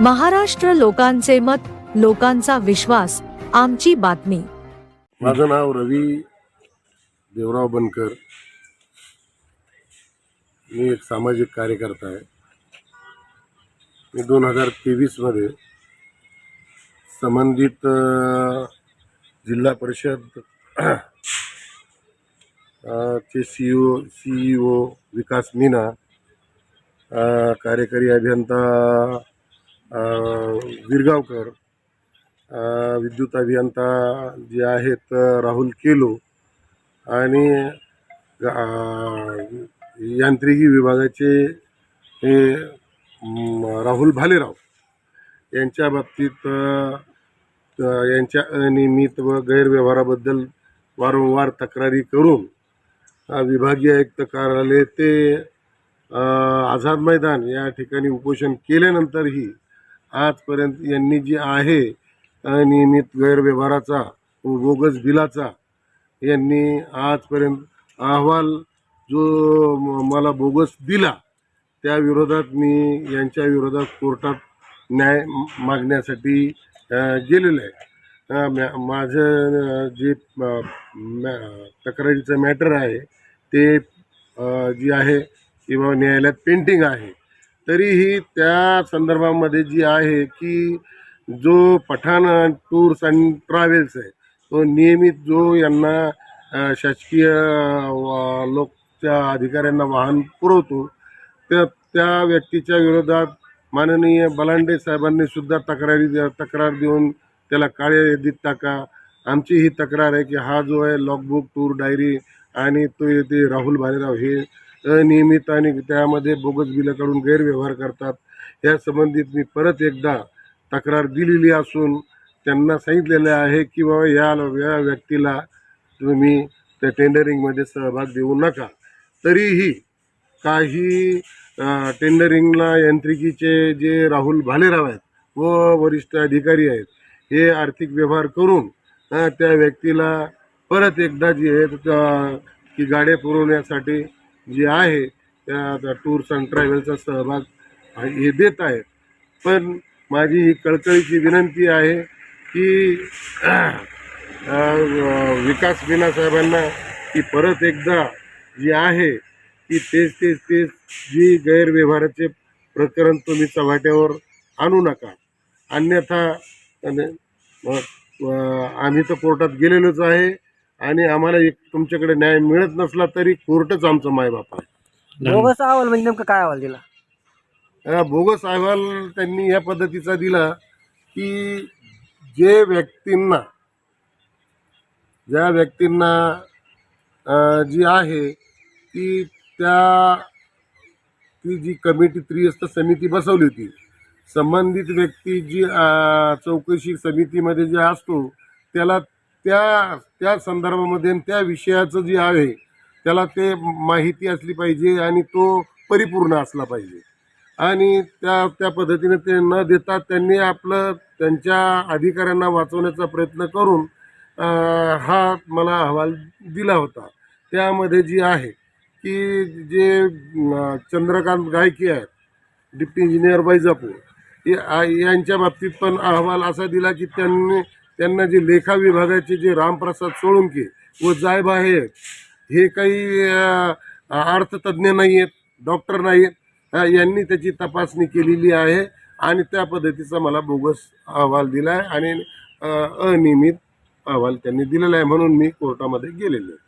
महाराष्ट्र लोकांचे मत लोकांचा विश्वास आमची बातमी. माझं नाव रवी देवराव बनकर. मी एक सामाजिक कार्यकर्ता आहे. मी दोन हजार तेवीसमध्ये संबंधित जिल्हा परिषद चे C O C O Vikas Meena कार्यकारी अभियंता विरगावकर विद्युत अभियंता जे आहेत राहुल केलो आणि यांत्रिकी विभागाचे हे राहुल भालेराव यांच्या बाबतीत यांच्या अनियमित व गैरव्यवहाराबद्दल वारंवार तक्रारी करून विभागीय आयुक्त कार्यालय ते आझाद मैदान या ठिकाणी उपोषण केल्यानंतरही आजपर्यंत यांनी जी आहे अनियमित गैरव्यवहाराचा व बोगस बिलाचा यांनी आजपर्यंत अहवाल जो मला बोगस दिला त्या विरोधात मी यांच्या विरोधात कोर्टात न्याय मागण्यासाठी गेलेलो आहे. मॅ माझं जे मॅ- तक्रारीचं मॅटर आहे ते जी आहे किंवा न्यायालयात पेंटिंग आहे. तरीही त्या संदर्भामध्ये जी आहे की जो पठाण टूर्स अँड ट्रॅव्हल्स आहे तो नियमित जो यांना शासकीय लोकच्या अधिकाऱ्यांना वाहन पुरवतो त्या त्या व्यक्तीच्या विरोधात माननीय बलांडे साहेबांनी सुद्धा तक्रारी तक्रार देऊन त्याला काळे यादीत टाका. आमची ही तक्रार आहे की हा जो आहे लॉगबुक टूर डायरी आणि तो येते राहुल भालेराव हे अनियमित आणि त्यामध्ये बोगस बिलं काढून गैरव्यवहार करतात. या संबंधित मी परत एकदा तक्रार दिलेली असून त्यांना सांगितलेलं आहे की बाबा या या व्यक्तीला तुम्ही त्या टेंडरिंगमध्ये सहभाग देऊ नका. तरीही काही टेंडरिंगला यांत्रिकीचे जे राहुल भालेराव आहेत व वरिष्ठ अधिकारी आहेत हे आर्थिक व्यवहार करून त्या व्यक्तीला परत एकदा जी आहेत की गाड्या पुरवण्यासाठी जे आहे त्या टूर्स अँड ट्रॅव्हलचा सहभाग हे देत आहेत. पण माझी ही कळकळीची विनंती आहे की विकास मीना साहेबांना की परत एकदा जी आहे की तेच तेच तेच जी गैरव्यवहाराचे प्रकरण तुम्ही चव्हाट्यावर आणू नका. अन्यथा आम्ही तर कोर्टात गेलेलोच आहे. आणि आम्हाला एक तुमच्याकडे न्याय मिळत नसला तरी कोर्टच आमचं मायबाप आहे. बोगस अहवाल म्हणजे नेमकं काय अहवाल दिला? बोगस अहवाल त्यांनी या पद्धतीचा दिला की जे व्यक्तींना ज्या व्यक्तींना जी आहे ती त्या ती जी कमिटी त्रिस्त समिती बसवली होती संबंधित व्यक्ती जी चौकशी समितीमध्ये जे असतो त्याला त्या त्या संदर्भामध्ये त्या विषयाचं जे आहे त्याला ते माहिती असली पाहिजे आणि तो परिपूर्ण असला पाहिजे. आणि त्या त्या पद्धतीने ते न देता त्यांनी आपलं त्यांच्या अधिकाऱ्यांना वाचवण्याचा प्रयत्न करून हा मला अहवाल दिला होता. त्यामध्ये जी आहे की जे चंद्रकांत गायकी आहेत डिप्टी इंजिनियर वैजापूर यांच्या बाबतीत पण अहवाल असा दिला की त्यांनी त्यांना जे लेखा विभागाचे जे रामप्रसाद सोळंकी व जायबा हे हे काही अर्थतज्ज्ञ नाही आहेत डॉक्टर नाही आहेत यांनी त्याची तपासणी केलेली आहे आणि त्या पद्धतीचा मला बोगस अहवाल दिला आहे आणि अनियमित अहवाल त्यांनी दिलेला आहे म्हणून मी कोर्टामध्ये गेलेलो आहे.